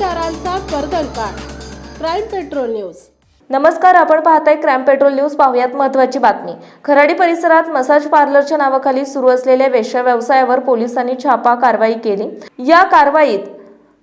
कर्दळकार crime patrol news. नमस्कार आपण पाहताय क्राईम पेट्रोल न्यूज. पाहुयात महत्वाची बातमी. खराडी परिसरात मसाज पार्लरच्या नावाखाली सुरू असलेल्या वेश्या व्यवसायावर पोलिसांनी छापा कारवाई केली. या कारवाईत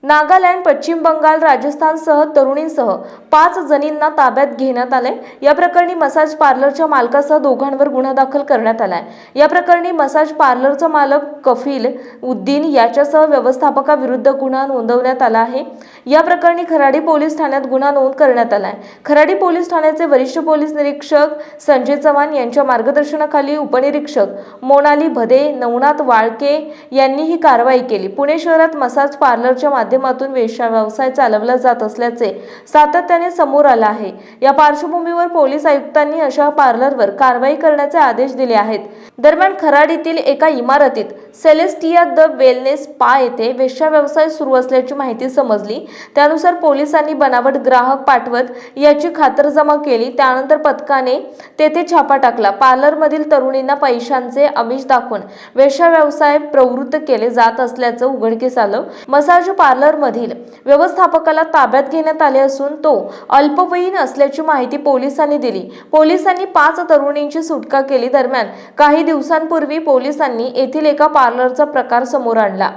नागालँड पश्चिम बंगाल राजस्थानसह तरुणींसह पाच जणींना ताब्यात घेण्यात आले या प्रकरणी मसाज पार्लरच्या मालकासह दोघांवर गुन्हा दाखल करण्यात आलाय. या प्रकरणी मसाज पार्लरचा मालक कफील उद्दीन याच्यासह व्यवस्थापकाविरुद्ध गुन्हा नोंदवण्यात आला आहे. या प्रकरणी खराडी पोलीस ठाण्यात गुन्हा नोंद करण्यात आलाय. खराडी पोलीस ठाण्याचे वरिष्ठ पोलीस निरीक्षक संजय चव्हाण यांच्या मार्गदर्शनाखाली उपनिरीक्षक मोनाली भदे नवनाथ वाळके यांनी ही कारवाई केली. पुणे शहरात मसाज पार्लरच्या माध्यमातून वेश्या व्यवसाय चालवला जात असल्याचे सातत्याने समोर आलं आहे. या पार्श्वभूमीवर पोलीस आयुक्तांनी अशा पार्लरवर कारवाई करण्याचे आदेश दिले आहेत. दरम्यान खराडीतील एका इमारतीत सेलेस्टिया द वेलनेस स्पा येथे वेश्या व्यवसाय सुरू असल्याची माहिती समजली. त्यानुसार पोलिसांनी बनावट ग्राहक पाठवत याची खातरजमा केली. त्यानंतर पथकाने तेथे छापा टाकला. पार्लरमधील तरुणींना पैशांचे आमिष दाखवून वेश्या व्यवसाय प्रवृत्त केले जात असल्याचं उघडकीस आलं. मसाज पार्लरमधील व्यवस्थापकाला ताब्यात घेण्यात आले असून तो अल्पवयीन असल्याची माहिती पोलिसांनी दिली. पोलिसांनी पाच तरुणींची सुटका केली. दरम्यान काही दिवसांपूर्वी पोलिसांनी येथील एका पार्लरचा प्रकार समोर आणला.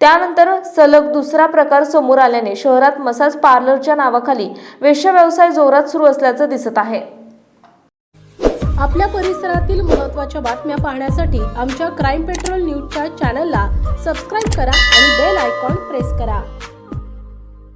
त्यानंतर सलग दुसरा प्रकार समोर आल्याने शहरात मसाज पार्लरच्या नावाखाली वेश्या व्यवसाय जोरात सुरू असल्याचं दिसत आहे. आपल्या परिसरातील महत्त्वाच्या बातम्या पाहण्यासाठी आमच्या क्राईम पेट्रोल न्यूजच्या चॅनलला सबस्क्राईब करा आणि बेल आयकॉन प्रेस करा.